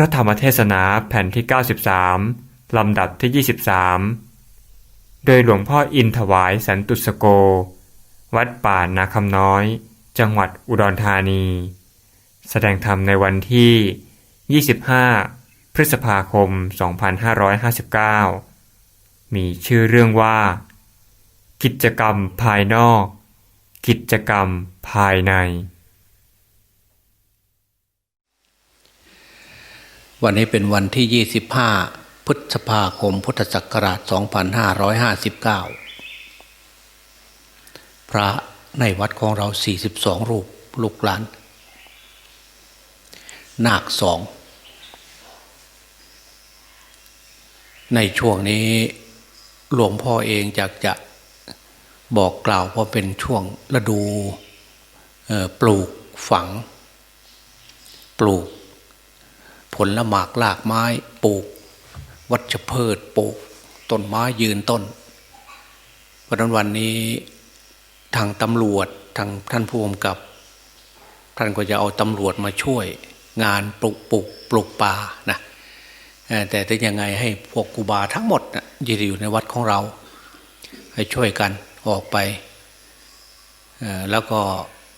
พระธรรมเทศนาแผ่นที่ 93 ลำดับที่ 23 โดยหลวงพ่ออินถวายสันตุสโก วัดป่านาคำน้อย จังหวัดอุดรธานี แสดงธรรมในวันที่ 25 พฤษภาคม 2559 มีชื่อเรื่องว่า กิจกรรมภายนอก กิจกรรมภายใน วันนี้เป็นวันที่ 25 พฤษภาคม พุทธศักราช 2559 พระในวัดของเรา 42 รูปลูกหลาน นาคสอง ในช่วงนี้หลวงพ่อเองอยากจะบอกกล่าวว่าเป็นช่วงฤดูปลูกฝัง ปลูก ผลละหมากลากไม้ปลูก วัชพืชปลูกต้นไม้ยืนต้นวันนั้นวันนี้ทางตำรวจทางท่านผู้กำกับ ท่านก็จะเอาตำรวจมาช่วยงานปลูกปลูกปลูกป่านะแต่ถ้ายังไงให้พวกกูบาทั้งหมดนะยืนอยู่ในวัดของเรา ให้ช่วยกันออกไป แล้วก็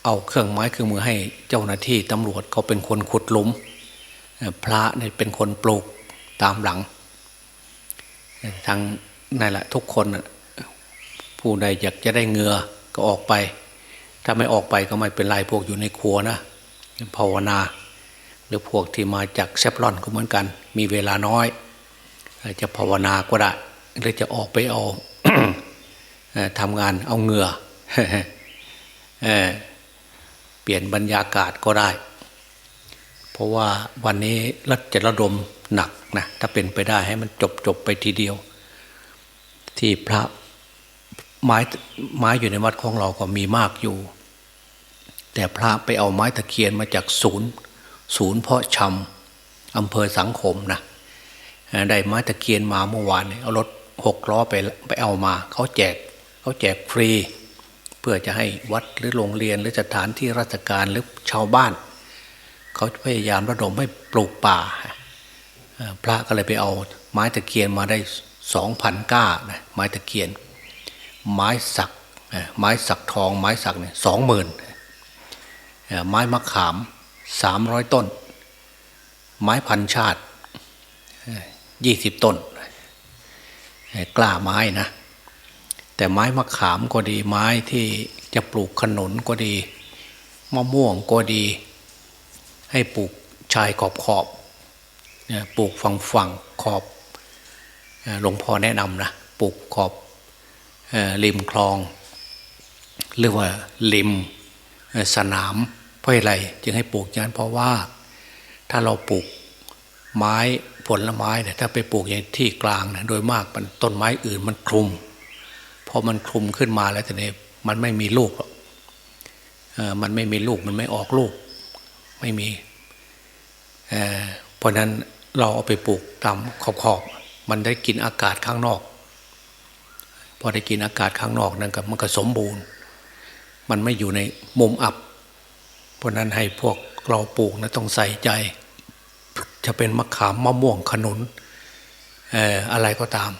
เอาเครื่องไม้เครื่องมือให้เจ้าหน้าที่ตำรวจเขาเป็นคนขุดหลุม พระเนี่ยเป็นคนปลูกตามหลังทางนั่นแหละทุกคนผู้ใดอยากจะได้เงือก็ออกไป ถ้าไม่ออกไปก็ไม่เป็นไรพวกอยู่ในครัวนะภาวนา หรือพวกที่มาจากเซฟลอนก็เหมือนกัน มีเวลาน้อย จะภาวนาก็ได้หรือจะออกไปเอาทำงานเอาเงือเปลี่ยนบรรยากาศก็ได้ ราะว่าวันนี้รัฐจะระดมหนักนะถ้าเป็นไปได้ให้มันจบจบไปทีเดียว ที่พระไม้ไม้อยู่ในวัดของเราก็มีมากอยู่ แต่พระไปเอาไม้ตะเคียนมาจากศูนย์ ศูนย์เพาะชำอำเภอสังคมนะได้ไม้ตะเคียนมาเมื่อวานเอารถหกล้อไปไปเอามาเขาแจกเขาแจกฟรี เพื่อจะให้วัดหรือโรงเรียนหรือสถานที่ราชการหรือชาวบ้าน เขาพยายามระดมให้ปลูกป่า พระก็เลยไปเอาไม้ตะเคียนมาได้สองพันก้านะไม้ตะเคียน ไม้สักไม้สักทองไม้สักเนี่ยสองหมื่นไม้มะขามสามร้อยต้น ไม้พันชาติยี่สิบต้น กล้าไม้นะ แต่ไม้มะขามก็ดีไม้ที่จะปลูกขนุนก็ดี มะม่วงก็ดี ให้ปลูกชายขอบขอบปลูกฝั่งฝั่งขอบหลวงพ่อแนะนำนะปลูกขอบริมคลอง หรือว่าริมสนามเพราะอะไรจึงให้ปลูกอย่างนั้นเพราะว่าถ้าเราปลูกไม้ผลไม้เนี่ยถ้าไปปลูกอย่างที่กลางนะโดยมากมันต้นไม้อื่นมันคลุมพอมันคลุมขึ้นมาแล้วแต่เนี่ยมันไม่มีลูกหรอกมันไม่มีลูกมันไม่ออกลูก ไม่มีเเพราะนั้นเราเอาไปปลูกตามขอบขอบมันได้กินอากาศข้างนอก พอได้กินอากาศข้างนอกนั่นก็มันก็สมบูรณ์ มันไม่อยู่ในมุมอับ เพราะนั้นให้พวกเราปลูกนะต้องใส่ใจ จะเป็นมะขามมะม่วงขนุนออะไรก็ตาม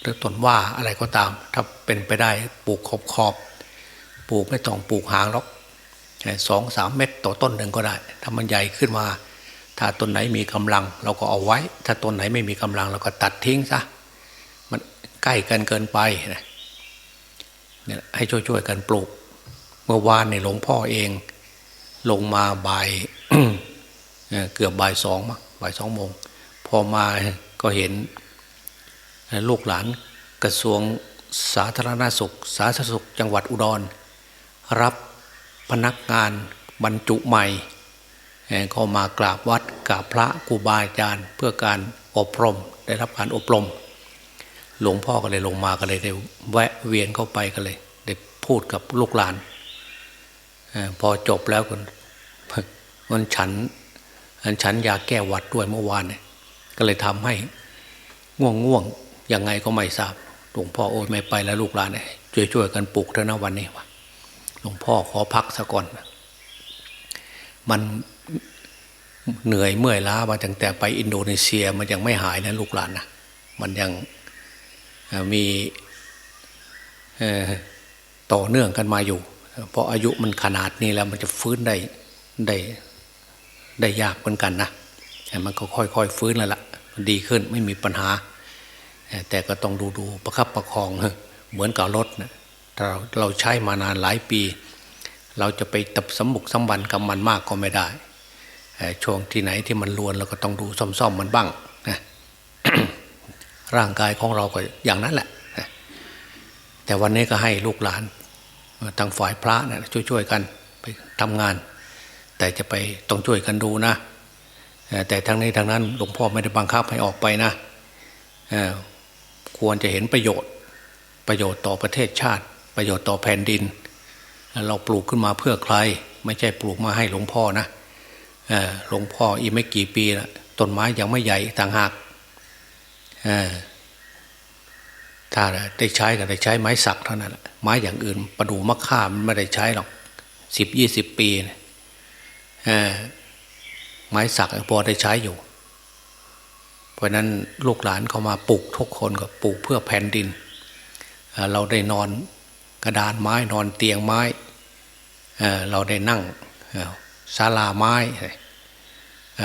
หรือต้นว่าอะไรก็ตาม ถ้าเป็นไปได้ปลูกขอบขอบปลูกไม่ต้องปลูกหางหรอก สองสามเม็ดต่อต้นหนึ่งก็ได้ ถ้ามันใหญ่ขึ้นมา ถ้าต้นไหนมีกำลัง เราก็เอาไว้ ถ้าต้นไหนไม่มีกำลัง เราก็ตัดทิ้งซะมันใกล้กันเกินไปนะเนี่ยให้ช่วยๆกันปลูก เมื่อวานเนี่ยหลวงพ่อเอง ลงมาบ่ายเกือบบ่ายสองมั้งบ่ายสองโมง พอมาก็เห็นลูกหลานกระทรวงสาธารณสุข สาธารณสุขจังหวัดอุดร รับ พนักงานบรรจุใหม่เข้ามากราบวัดกราบพระครูบาอาจารย์ เพื่อการอบรมได้รับการอบรม หลวงพ่อก็เลยลงมาก็เลยได้แวะเวียนเข้าไปก็เลย ได้พูดกับลูกหลานพอจบแล้วคนมันฉันฉันยาแก้วัดด้วยเมื่อวานเนี่ยก็เลยทำให้ง่วงง่วงยังไงก็ไม่ทราบหลวงพ่อโอ้ยไม่ไปแล้วลูกหลานเนี่ยช่วยๆกันปลุกเท่านะวันนี้วะ ลวงพ่อขอพักซะก่อน มันเหนื่อยเมื่อยล้ามาตั้งแต่ไปอินโดนีเซียมันยังไม่หายนะลูกหลานนะมันยังมีต่อเนื่องกันมาอยู่ เพราะอายุมันขนาดนี้แล้วมันจะฟื้นได้ได้ได้ยากเหมือนกันนะแต่มันก็ค่อยๆฟื้นแล้วละ่ะดีขึ้นไม่มีปัญหา แต่ก็ต้องดูดูประคับประคองเหมือนกับรถนะ เราเราใช้มานานหลายปี เราจะไปตับสมบุกสมบันกับมันมากก็ไม่ได้ช่วงที่ไหนที่มันลวนเราก็ต้องดูซ่อมๆมันบ้างนะร่างกายของเราก็อย่างนั้นแหละแต่วันนี้ก็ให้ลูกหลานทางฝ่ายพระนะช่วยๆกันไปทำงาน แต่จะไปต้องช่วยกันดูนะแต่ทั้งนี้ทั้งนั้นหลวงพ่อไม่ได้บังคับให้ออกไปนะควรจะเห็นประโยชน์ ประโยชน์ต่อประเทศชาติ ประโยชน์ต่อแผ่นดิน เราปลูกขึ้นมาเพื่อใคร ไม่ใช่ปลูกมาให้หลวงพ่อนะหลวงพ่ออีกไม่กี่ปีละต้นไม้ยังไม่ใหญ่ต่างหากถ้าได้ใช้ก็ได้ใช้ไม้สักเท่านั้นไม้อย่างอื่นประดูมะข่ามันไม่ได้ใช้หรอกสิบยี่สิบปีไม้สักพอได้ใช้อยู่ เพราะนั้นลูกหลานเขามาปลูกทุกคนก็ปลูกเพื่อแผ่นดิน เราได้นอน กระดานไม้นอนเตียงไม้เราได้นั่งศาลาไม้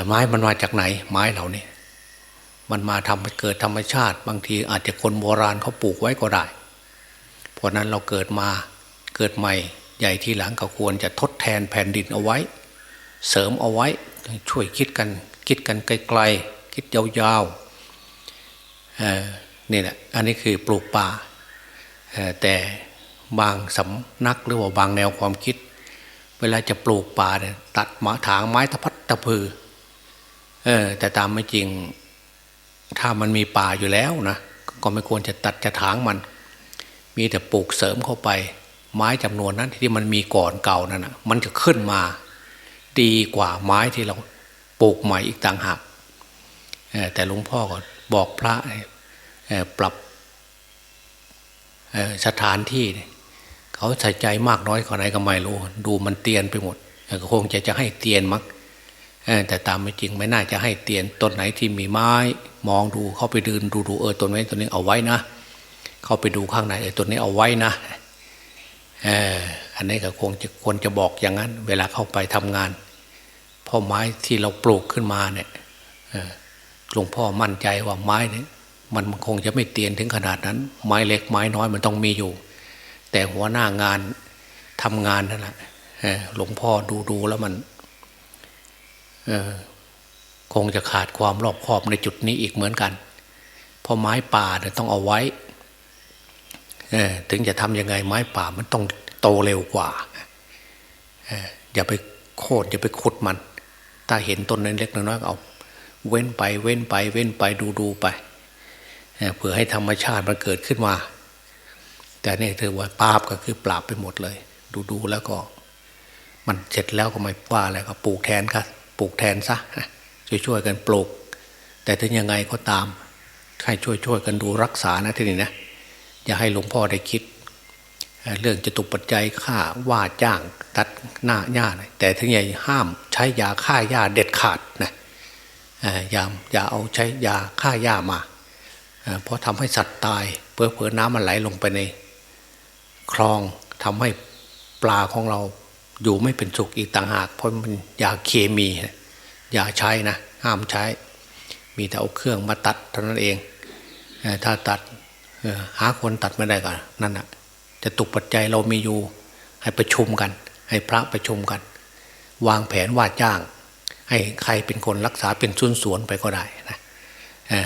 ไม้มันมาจากไหน ไม้เหล่านี้มันมาทำให้เกิดธรรมชาติ บางทีอาจจะคนโบราณเขาปลูกไว้ก็ได้ เพราะนั้นเราเกิดมาเกิดใหม่ใหญ่ที่หลังก็ควรจะทดแทนแผ่นดินเอาไว้ เสริมเอาไว้ช่วยคิดกันคิดกันไกลๆคิดยาวๆนี่แหละอันนี้คือปลูกป่าแต่ บางสำนักหรือว่าบางแนวความคิด เวลาจะปลูกป่าเนี่ยตัดหมาถางไม้ตะพัดตะพือเออแต่ตามไม่จริง ถ้ามันมีป่าอยู่แล้วนะก็ไม่ควรจะตัดจะถางมัน มีแต่ปลูกเสริมเข้าไป ไม้จำนวนนั้นที่มันมีก่อนเก่านั่นนะมันจะขึ้นมา ดีกว่าไม้ที่เราปลูกใหม่อีกต่างหากแต่หลวงพ่อก็บอกพระปรับสถานที่ เขาใส่ใจมากน้อยขนาดไหนก็ไม่รู้ ดูมันเตียนไปหมดก็คงจะจะให้เตียนมักแต่ตามไม่จริงไม่น่าจะให้เตียนต้นไหนที่มีไม้ มองดูเข้าไปดืนดูดูเออต้นนี้ต้นนี้เอาไว้นะ เข้าไปดูข้างในเออต้นนี้เอาไว้นะอันนี้ก็คงจะควรจะบอกอย่างนั้น เวลาเข้าไปทำงานพราะไม้ที่เราปลูกขึ้นมาเนี่ยหลวงพ่อมั่นใจว่าไม้เนี่ยมันคงจะไม่เตียนถึงขนาดนั้น ไม้เล็กไม้น้อยมันต้องมีอยู่ แต่หัวหน้างานทำงานนั่นแหละหลวงพ่อดูดูแล้วมันคงจะขาดความรอบคอบในจุดนี้อีกเหมือนกัน เพราะไม้ป่าเนี่ยต้องเอาไว้ถึงจะทำยังไงไม้ป่ามันต้องโตเร็วกว่าอย่าไปโค่นอย่าไปขุดมัน ถ้าเห็นต้นนั้นเล็กน้อยเอา เว้นไปเว้นไป เว้นไปดูดูไปเพื่อให้ธรรมชาติมันเกิดขึ้นมา แต่นี่เธอว่าปราบก็คือปราบไปหมดเลย ดูดูแล้วก็ มันเสร็จแล้วก็ไม่ว่าอะไรก็ปลูกแทนครับปลูกแทนซะช่วยๆกันปลูก แต่ถึงยังไงก็ตามใครช่วยๆกันดูรักษานะทีนี้นะอย่าให้หลวงพ่อได้คิด เรื่องจะตุปัจจัยค่าว่าจ้างตัดหน้าหญ้าแต่ถึงใหญ่ห้ามใช้ยาฆ่าหญ้าเด็ดขาดนะอย่าอย่าเอาใช้ยาฆ่าหญ้ามาเพราะทำให้สัตว์ตายเพื่อเพื่อน้ำมันไหลลงไปใน คลองทำให้ปลาของเราอยู่ไม่เป็นสุขอีกต่างหาก เพราะมันยาเคมีอย่าใช้นะห้ามใช้ มีแต่เอาเครื่องมาตัดเท่านั้นเอง ถ้าตัดหาคนตัดไม่ได้ก่อนนั่นแหะจะตุกปัจจัยเรามีอยู่ให้ประชุมกัน ให้พระประชุมกัน วางแผนว่าจ้าง ให้ใครเป็นคนรักษาเป็นสวนสวนไปก็ได้นะ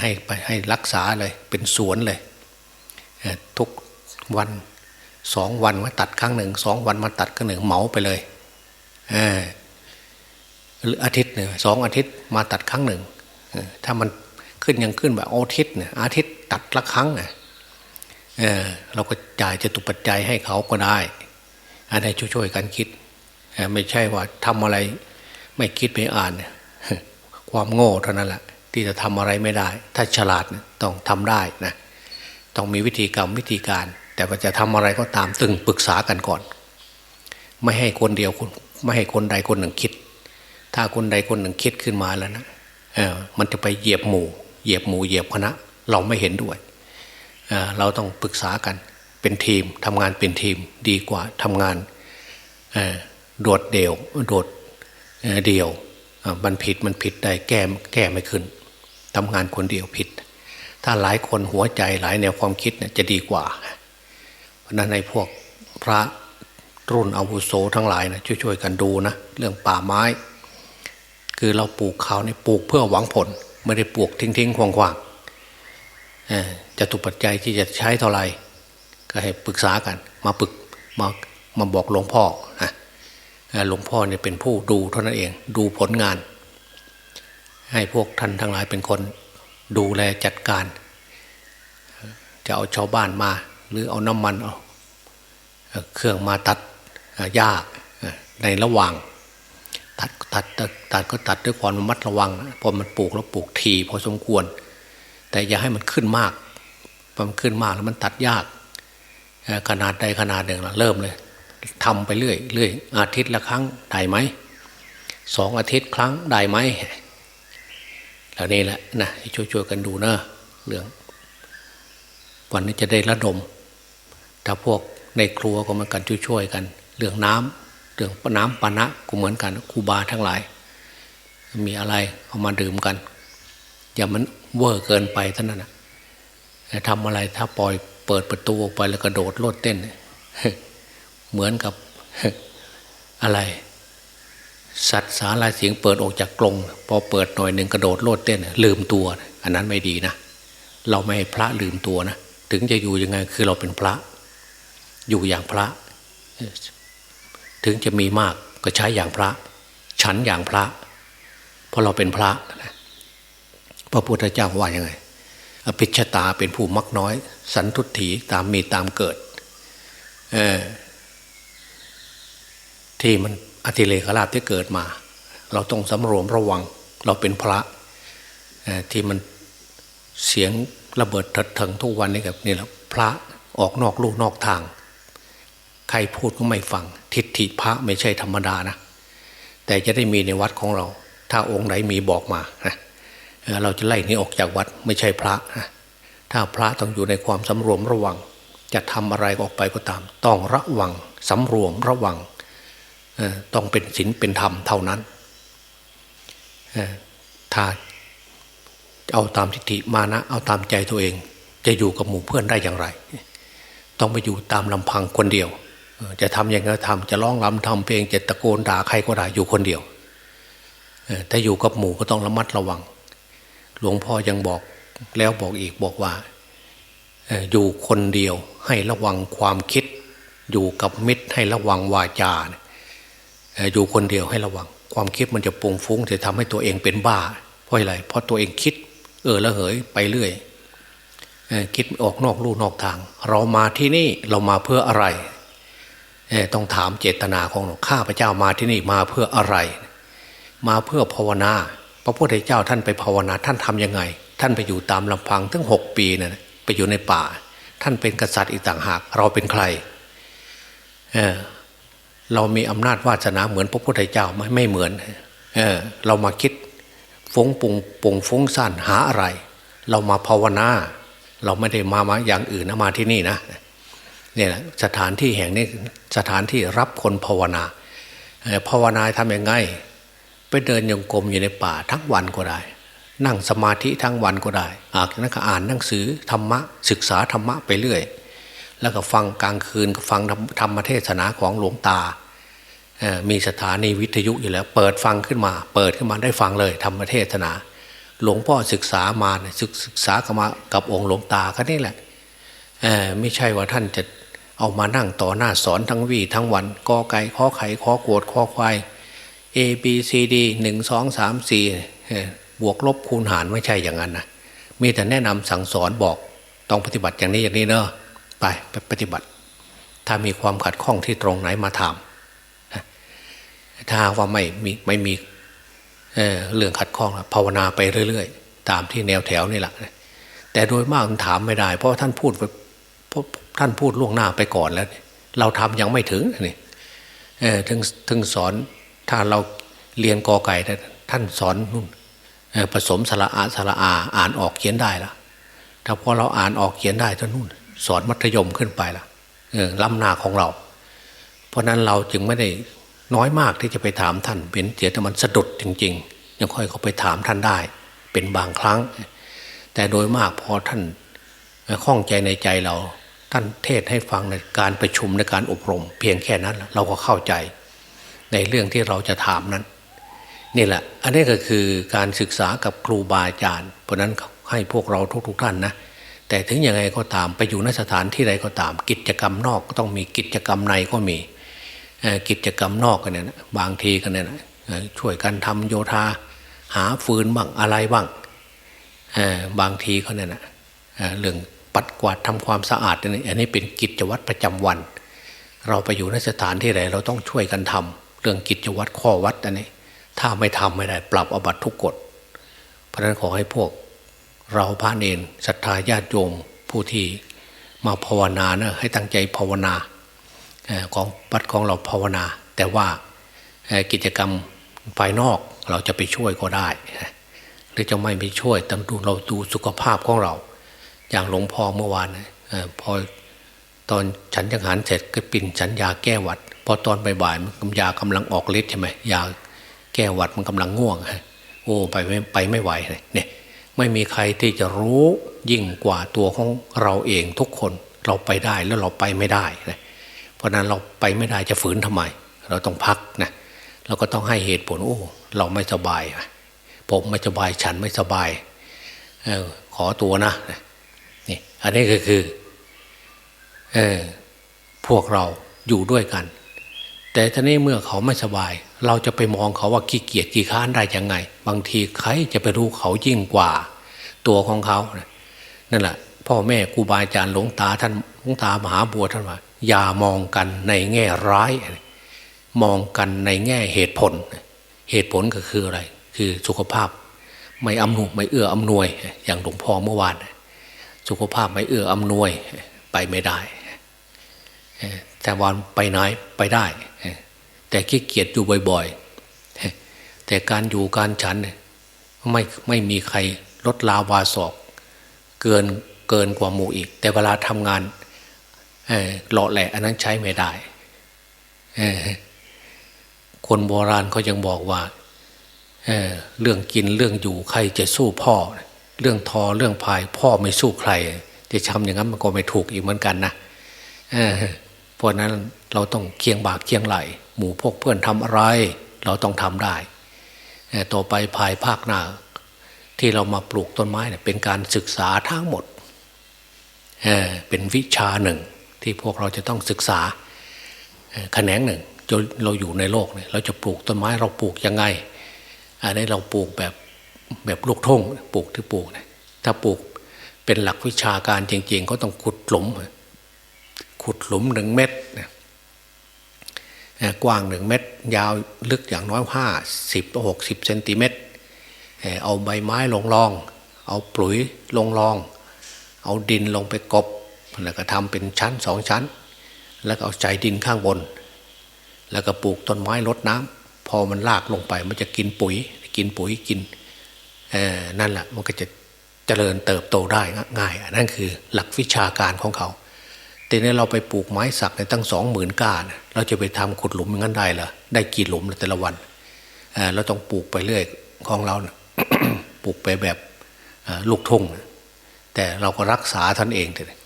ให้ไปให้รักษาเลยเป็นสวนเลยทุกวัน สองวันมาตัดครั้งหนึ่งสองวันมาตัดครั้งหนึ่งเหมาไปเลยหรืออาทิตย์หนึ่งสองอาทิตย์มาตัดครั้งหนึ่งถ้ามันขึ้นยังขึ้นแบบอาทิตย์เนี่ยอาทิตย์ตัดละครั้งเนี่ยเเราก็จ่ายจะตุปัจจัยให้เขาก็ได้อันนี้ช่วยๆกันคิดไม่ใช่ว่าทำอะไร ไม่คิดไม่อ่าน ความโง่เท่านั้นแหละที่จะทำอะไรไม่ได้ ถ้าฉลาดต้องทำได้นะต้องมีวิธีกรรมวิธีการ แต่ว่าจะทำอะไรก็ตามตึงปรึกษากันก่อน ไม่ให้คนเดียวไม่ให้คนใดคนหนึ่งคิด ถ้าคนใดคนหนึ่งคิดขึ้นมาแล้วนะเออมันจะไปเหยียบหมู่ เหยียบหมู่เหยียบคณะ เราไม่เห็นด้วยเเราต้องปรึกษากันเป็นทีมทำงานเป็นทีมดีกว่าทำงานโดดเดี่ยวโดดเดี่ยวมันผิดมันผิดได้แก้แก้ไม่ขึ้นทำงานคนเดียวผิด ถ้าหลายคนหัวใจหลายแนวความคิดเนี่ยจะดีกว่า นั้นในพวกพระรุ่นอาวุโสทั้งหลายนะช่วยๆกันดูนะเรื่องป่าไม้ คือเราปลูกเขาเนี่ยปลูกเพื่อหวังผล ไม่ได้ปลูกทิ้งๆควางๆจะตุปัจจัยที่จะใช้เท่าไหร่ก็ให้ปรึกษากัน มาปรึกมามาบอกหลวงพ่อนะหลวงพ่อเนี่ยเป็นผู้ดูเท่านั้นเองดูผลงาน ให้พวกท่านทั้งหลายเป็นคนดูแลจัดการ จะเอาชาวบ้านมา หรือเอาน้ำมันเอาเครื่องมาตัดหญ้าในระหว่าง ตัดตัดตัดก็ตัดด้วยความระมัดระวังพอมันปลูกแล้วปลูกทีพอสมควร แต่อย่าให้มันขึ้นมากพอมันขึ้นมากแล้วมันตัดยากขนาดใดขนาดหนึ่งเราเริ่มเลยทำไปเรื่อยเรื่อยอาทิตย์ละครั้งได้ไหมสองอาทิตย์ครั้งได้ไหมเหล่านี้แหละนะช่วยๆกันดูนะเรื่องวันนี้จะได้ระดม ถ้าพวกในครัวก็มากันช่วยๆกัน เรื่องน้ำเรื่องน้ำปานะก็เหมือนกันครูบาทั้งหลาย มีอะไรเอามาดื่มกัน อย่ามันเวอร์เกินไปเท่านั้นนะทำอะไรถ้าปล่อยเปิดประตูออกไปแล้วกระโดดโลดเต้น เหมือนกับอะไร สัตว์สาลายเสียงเปิดออกจากกรงพอเปิดหน่อยหนึ่งกระโดดโลดเต้น ลืมตัว อันนั้นไม่ดีนะ เราไม่ให้พระลืมตัวนะ ถึงจะอยู่ยังไงคือเราเป็นพระ อยู่อย่างพระ ถึงจะมีมากก็ใช้อย่างพระ ฉันอย่างพระ เพราะเราเป็นพระพระพุทธเจ้าว่ายังไงอภิชตาเป็นผู้มักน้อย สันทุถีตามมีตามเกิดที่มันอธิเลกราบที่เกิดมา เราต้องสำรวมระวัง เราเป็นพระที่มันเสียงระเบิดทัดเถิงทุกวันนี้กับนี่แหละพระออกนอกลูกนอกทาง ใครพูดก็ไม่ฟัง ทิฏฐิพระไม่ใช่ธรรมดานะ แต่จะได้มีในวัดของเรา ถ้าองค์ไหนมีบอกมาเราจะไล่นี้ออกจากวัดไม่ใช่พระถ้าพระต้องอยู่ในความสำรวมระวัง จะทำอะไรออกไปก็ตาม ต้องระวังสำรวมระวังต้องเป็นศีลเป็นธรรมเท่านั้นถ้าเอาตามทิฏฐิมานะ เอาตามใจตัวเอง จะอยู่กับหมู่เพื่อนได้อย่างไร ต้องไปอยู่ตามลำพังคนเดียว จะทำอย่างไรทำจะร้องรำทำเพลงจะตะโกนด่าใครก็ได้อยู่คนเดียวแต่อยู่กับหมู่ก็ต้องระมัดระวัง หลวงพ่อยังบอกแล้วบอกอีกบอกว่า อยู่คนเดียวให้ระวังความคิด อยู่กับมิตรให้ระวังวาจาอยู่คนเดียวให้ระวัง ความคิดมันจะปุงฟุ้งจะทำให้ตัวเองเป็นบ้า เพราะอะไรเพราะตัวเองคิด เออละเหยไปเรื่อยคิดออกนอกลู่นอกทาง เรามาที่นี่เรามาเพื่ออะไร ต้องถามเจตนาของเราข้าพเจ้ามาที่นี่มาเพื่ออะไร มาเพื่อภาวนา พระพุทธเจ้าท่านไปภาวนาท่านทํำยังไง ท่านไปอยู่ตามลำพังทั้งหกปีนะ่ะไปอยู่ในป่า ท่านเป็นกษัตริย์อีกต่างหาก เราเป็นใครเเรามีอำนาจวาสนาเหมือนพระพุทธเจ้าไหมไม่เหมือนเออเรามาคิดฟงปุงปุงฟงสั้นหาอะไร เรามาภาวนา เราไม่ได้มามาอย่างอื่นนะมาที่นี่นะ เนี่ยสถานที่แห่งนี้สถานที่รับคนภาวนาภาวนาทำยังไง ไปเดินยงกรมอยู่ในป่าทั้งวันก็ได้ นั่งสมาธิทั้งวันก็ได้อ่านนักอ่านหนังสือธรรมะศึกษาธรรมะไปเรื่อย แล้วก็ฟังกลางคืนก็ฟังธรรมเทศนาของหลวงตามีสถานีวิทยุอยู่แล้ว เปิดฟังขึ้นมา เปิดขึ้นมาได้ฟังเลยธรรมเทศนา หลวงพ่อศึกษามาศึกษากับมากับองค์หลวงตาก็นี่แหละไม่ใช่ว่าท่านจะ เอามานั่งต่อหน้าสอนทั้งวีทั้งวันกอไก่ข้อไข่ข้อกวดข้อควาย A B C D หนึ่งสองสามสี่บวกลบคูณหารไม่ใช่อย่างนั้นนะมีแต่แนะนำสั่งสอนบอกต้องปฏิบัติอย่างนี้อย่างนี้เนอะไปไปปฏิบัติ ถ้ามีความขัดข้องที่ตรงไหนมาถามถ้าว่าไม่มีไม่มีเเรื่องขัดข้องภาวนาไปเรื่อย ๆ ตามที่แนวแถวนี่แหละแต่โดยมากถามไม่ได้ เพราะท่านพูดเพรา ท่านพูดล่วงหน้าไปก่อนแล้ว เราทำยังไม่ถึงนี่ถึงถึงสอนถ้าเราเรียนกอไก่ท่านสอนนู่นผสมสระอาสระอาอ่านออกเขียนได้ละถ้าพอเราอ่านออกเขียนได้ท่านนู่น สอนมัธยมขึ้นไปละล้ำหน้าของเรา เพราะนั้นเราจึงไม่ได้น้อยมากที่จะไปถามท่าน เป็นเสียแต่มันสะดุดจริง ๆ ยังค่อยเขาไปถามท่านได้ เป็นบางครั้ง แต่โดยมากพอท่านข้องใจในใจเรา ท่านเทศให้ฟังในการประชุมในการอบรม เพียงแค่นั้นเราก็เข้าใจ ในเรื่องที่เราจะถามนั้นนี่แหละ อันนี้ก็คือการศึกษากับครูบาอาจารย์ เพราะนั้นให้พวกเราทุกๆท่านนะ แต่ถึงยังไงก็ตามไปอยู่นสถานที่ใดก็ตาม กิจกรรมนอกก็ต้องมีกิจกรรมในก็มีกิจกรรมนอกกันเนี่ยนะบางทีกันเนี่ยนะช่วยกันทำโยธา หาฟืนบ้างอะไรบ้างบางทีเขาเนี่ยนะเรื่อง ปัดกวาดทำความสะอาดนี่อันนี้เป็นกิจวัตรประจำวัน เราไปอยู่ในสถานที่ใดเราต้องช่วยกันทำเรื่องกิจวัตรข้อวัดอันนี้ ถ้าไม่ทำไม่ได้ ปรับอบัตทุกกฎ เพราะฉะนั้นขอให้พวก เราพระเนนศรัทธาญาติโยมผู้ที่มาภาวนานะให้ตั้งใจภาวนาของวัดของเราภาวนา แต่ว่ากิจกรรมภายนอกเราจะไปช่วยก็ได้หรือจะไม่ไปช่วยตั้งดูเราดูสุขภาพของเรา อย่างหลวงพ่อเมื่อวานพอตอนฉันจังหันเสร็จก็ปิ่นฉันยาแก้หวัดพอตอนบ่ายๆมันยากำลังออกฤทธิ์ใช่ไหมยาแก้หวัดมันกำลังง่วงโอ้ไปไม่ไปไม่ไหวเนี่ยไม่มีใครที่จะรู้ยิ่งกว่าตัวของเราเองทุกคนเราไปได้แล้วเราไปไม่ได้นะเพราะนั้นเราไปไม่ได้จะฝืนทำไม เราต้องพักนะเราก็ต้องให้เหตุผลโอ้เราไม่สบายผมไม่สบายฉันไม่สบายออขอตัวนะ อันนี้ก็คือเออพวกเราอยู่ด้วยกัน แต่ทีนี้เมื่อเขาไม่สบาย เราจะไปมองเขาว่าขี้เกียจขี้ค้านได้ยังไง บางทีใครจะไปรู้เขายิ่งกว่า ตัวของเขานั่นแหละพ่อแม่ครูบาอาจารย์หลวงตาท่านหลวงตามหาบัวท่านว่า อย่ามองกันในแง่ร้าย มองกันในแง่เหตุผล เหตุผลก็คืออะไร คือสุขภาพ ไม่อำนวยไม่เอื้ออำนวย อย่างหลวงพ่อเมื่อวาน สุขภาพไม่เอื้ออำนวยไปไม่ได้ แต่วันไปไหนไปได้ แต่ขี้เกียจอยู่บ่อยๆ แต่การอยู่การฉันไม่ไม่มีใครลดลาวาศอก เกินเกินกว่าหมู่อีก แต่เวลาทำงานเลาะแหละอันนั้นใช้ไม่ได้คนโบราณเขายังบอกว่าเเรื่องกินเรื่องอยู่ใครจะสู้พ่อเเรื่องทอเรื่องพาย พ่อไม่สู้ใคร จะทำอย่างนั้นมันก็ไม่ถูกอีกเหมือนกันนะเเพราะนั้นเราต้องเคียงบากเคียงไหล หมู่พวกเพื่อนทำอะไร เราต้องทำได้ต่อไปภายภาคหน้า ที่เรามาปลูกต้นไม้เนี่ยเป็นการศึกษาทั้งหมดเเป็นวิชาหนึ่งที่พวกเราจะต้องศึกษาแขนงหนึ่งจนเราอยู่ในโลกเนี่ยเราจะปลูกต้นไม้เราปลูกยังไงอันนี้เราปลูกแบบ แบบลูกทุ่งปลูกที่ปลูกเนี่ยถ้าปลูกเป็นหลักวิชาการจริงๆ ก็ต้องขุดหลุม ขุดหลุมหนึ่งเมตรกว้างหนึ่งเมตร ยาวลึกอย่างน้อยห้าสิบหกสิบเซนติเมตรเอาใบไม้ลงรอง เอาปุ๋ยลงรอง เอาดินลงไปกบ แล้วก็ทำเป็นชั้นสองชั้น แล้วก็เอาใจดินข้างบน แล้วก็ปลูกต้นไม้ลดน้ำพอมันลากลงไปมันจะกินปุ๋ย กินปุ๋ยกิน นั่นแหละมันก็จะเจริญเติบโตได้ง่ายนั่นคือหลักวิชาการของเขาแต่นี้เราไปปลูกไม้สักในตั้งสองหมื่นก้าเราจะไปทำขุดหลุมงั้นได้เหรอได้กี่หลุมแต่ละวันเราต้องปลูกไปเรื่อยของเรานะปลูกไปแบบลูกทุ่งแต่เราก็รักษาท่านเองเลย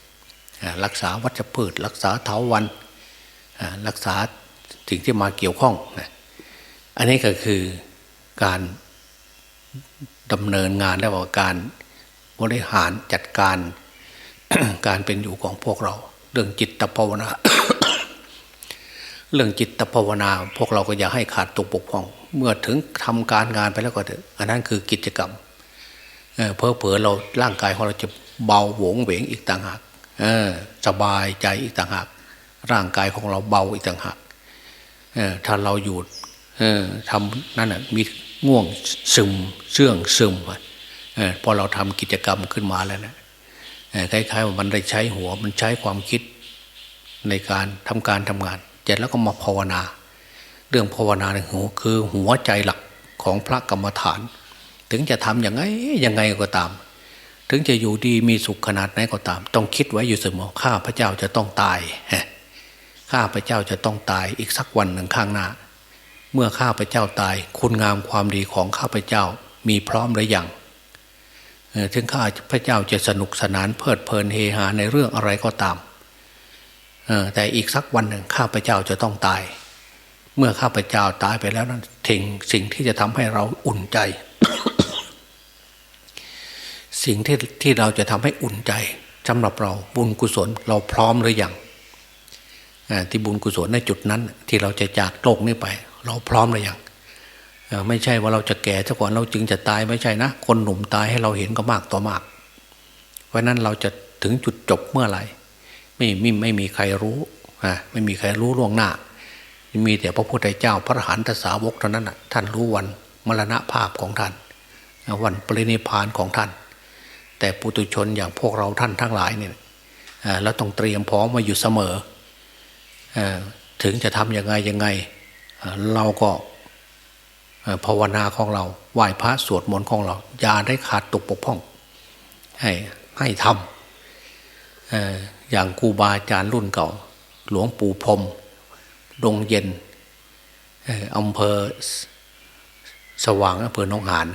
รักษาวัชพืช รักษาเถาวันรักษาสิ่งที่มาเกี่ยวข้อง อันนี้ก็คือการ ดำเนินงานและว่าการบริหารจัดการการเป็นอยู่ของพวกเรา เรื่องจิตภาวนา เรื่องจิตภาวนา พวกเราก็อย่าให้ขาดตกปกพร่อง เมื่อถึงทำการงานไปแล้วก็เถอะอันนั้นคือกิจกรรมเพอเพอเราร่างกายของเราจะเบาหวงเหวงอีกต่างหากสบายใจอีกต่างหาก ร่างกายของเราเบาอีกต่างหากถ้าเราหยุดทำนั่นนะมี ง่วงซึมเสื่องซึมพอเราทำกิจกรรมขึ้นมาแล้วนะคล้ายๆว่ามันได้ใช้หัวมันใช้ความคิดในการทำการทำงานเสร็จแล้วก็มาภาวนา เรื่องภาวนาเนี่ยหัวคือหัวใจหลักของพระกรรมฐาน ถึงจะทำอย่างไงยังไงก็ตาม ถึงจะอยู่ดีมีสุขขนาดไหนก็ตาม ต้องคิดไว้อยู่เสมอข้าพระเจ้าจะต้องตายข้าพระเจ้าจะต้องตายอีกสักวันหนึ่งข้างหน้า เมื่อข้าพเจ้าตาย คุณงามความดีของข้าพเจ้ามีพร้อมหรือยังถึงข้าพเจ้าจะสนุกสนานเพลิดเพลินเฮฮาในเรื่องอะไรก็ตามแต่อีกสักวันหนึ่งข้าพเจ้าจะต้องตาย เมื่อข้าพเจ้าตายไปแล้วนั้นทิ้งสิ่งที่จะทำให้เราอุ่นใจ สิ่งที่ที่เราจะทำให้อุ่นใจสำหรับเราบุญกุศลเราพร้อมหรือยังที่บุญกุศลในจุดนั้น ที่เราจะจากโลกนี้ไป เราพร้อมหรือยังไม่ใช่ว่าเราจะแก่ซะก่อนเราจึงจะตายไม่ใช่นะ คนหนุ่มตายให้เราเห็นก็มากต่อมาก เพราะนั้นเราจะถึงจุดจบเมื่อไหร่ ไม่ไม่ไม่มีใครรู้อ่าไม่มีใครรู้ล่วงหน้า มีแต่พระพุทธเจ้าพระหันตสาวกเท่านั้นน่ะท่านรู้วันมรณภาพของท่าน วันปรินิพานของท่าน แต่ปุตุชนอย่างพวกเราท่านทั้งหลายเนี่ยเราต้องเตรียมพร้อมมาอยู่เสมออถึงจะทำยังไงยังไง เราก็ภาวนาของเราไหว้พระสวดมนต์ของเรา อย่าได้ขาดตกปกพ่อง ให้ให้ทำอย่างครูบาอาจารย์รุ่นเก่า หลวงปู่พรมดงเย็นอำเภอสว่างอำเภอหนองหาน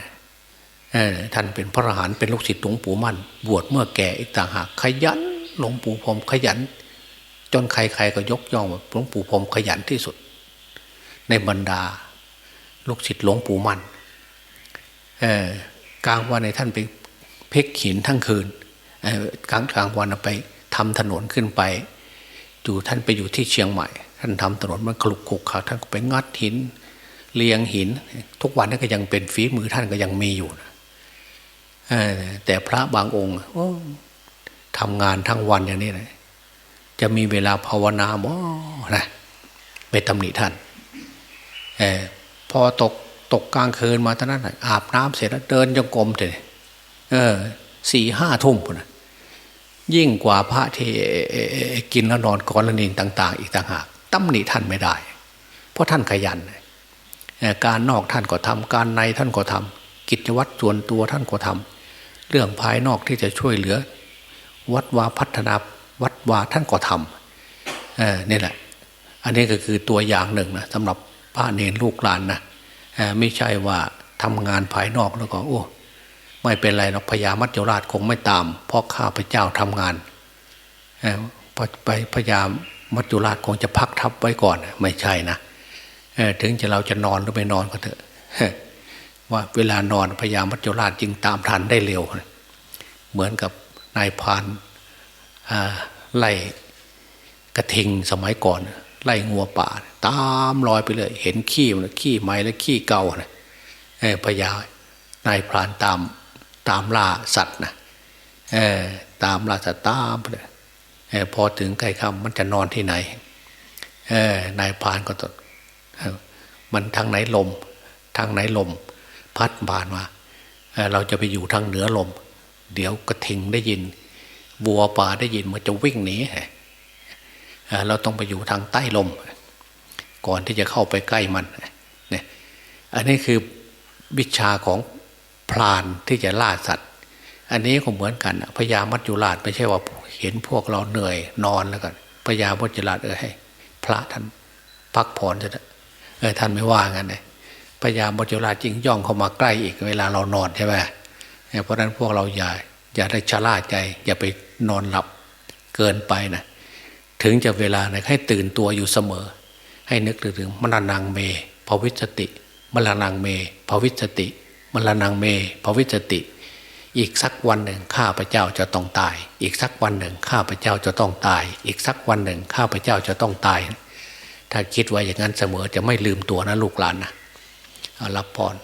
ท่านเป็นพระอรหันต์เป็นลูกศิษย์หลวงปู่มั่น บวชเมื่อแก่อีกต่างหากขยันหลวงปู่พรมขยัน จนใครๆก็ยกย่องหลวงปู่พรมขยันที่สุด ในบรรดา ลูกศิษย์หลวงปู่มันกลางวันในท่านไปเพกหินทั้งคืนกลางกลางวันไปทำถนนขึ้นไปอยู่ท่านไปอยู่ที่เชียงใหม่ ท่านทำถนนมันขลุกขลุกขาท่านก็ไปงัดหินเลียงหิน ทุกวันนี้ก็ยังเป็นฝีมือท่านก็ยังมีอยู่นะแต่พระบางองค์ทำงานทั้งวันอย่างนี้นะจะมีเวลาภาวนาบ่นะไปตำหนิท่าน พอตกตกกลางคืนมาตอนนั้นอาบน้ำเสร็จแล้วเดินจงกรมเลยเออสี่ห้าทุ่มนะยิ่งกว่าพระที่กินแล้วนอนก่อนละนินต่าง ๆ อีกต่างหากตำหนิท่านไม่ได้ เพราะท่านขยันการนอกท่านก็ทำการในท่านก็ทำกิจวัตรส่วนตัวท่านก็ทำเรื่องภายนอกที่จะช่วยเหลือ วัดวาพัฒนาวัดวาท่านก็ทำนี่แหละ อันนี้ก็คือตัวอย่างหนึ่งนะสำหรับ พระเนรลูกหลานนะไม่ใช่ว่าทำงานภายนอกแล้วก็โอ้ไม่เป็นไรหรอกพญามัจจุราชคงไม่ตามเพราะข้าพเจ้าทำงานไปพญามัจจุราชคงจะพักทับไว้ก่อนไม่ใช่นะถึงจะเราจะนอนหรือไม่นอนก็เถอะว่าเวลานอนพญามัจจุราชจึงตามทันได้เร็ว เหมือนกับนายพรานไล่กระทิงสมัยก่อน ไล่งัวป่า ตามรอยไปเลย เห็นขี้มันขี้ไม้และขี้เก่านะเออพญานายพรานตามตามล่าสัตว์นะเออตามล่าสัตว์ตามไปเลยเออพอถึงใกล้ค่ำมันจะนอนที่ไหนเออนายพรานก็ตดมันทางไหนลม ทางไหนลม พัดบานมาเเราจะไปอยู่ทางเหนือลม เดี๋ยวกระทิงได้ยิน บัวป่าได้ยินมันจะวิ่งหนี เราต้องไปอยู่ทางใต้ลม ก่อนที่จะเข้าไปใกล้มันเนี่ยอันนี้คือวิชาของพรานที่จะล่าสัตว์ อันนี้ก็เหมือนกันพญามัจจุราชไม่ใช่ว่าเห็นพวกเราเหนื่อยนอนแล้วกันพญามัจจุราชเออให้ พระท่านพักผ่อนจะเออท่านไม่ว่างั้นเลยพญามัจจุราชจึงย่องเข้ามาใกล้อีกเวลาเรานอนใช่ไหมเพราะฉะนั้นพวกเราอย่าอย่าได้ชะล่าใจ อย่าไปนอนหลับเกินไปนะ ถึงจะเวลาไหนให้ตื่นตัวอยู่เสมอ ให้นึกถึงมรณังเมภวิสติ มรณังเมภวิสติ มรณังเมภวิสติ อีกสักวันหนึ่งข้าพเจ้าจะต้องตาย อีกสักวันหนึ่งข้าพเจ้าจะต้องตาย อีกสักวันหนึ่งข้าพเจ้าจะต้องตาย ถ้าคิดไว้อย่างนั้นเสมอจะไม่ลืมตัวนะลูกหลานนะรับพร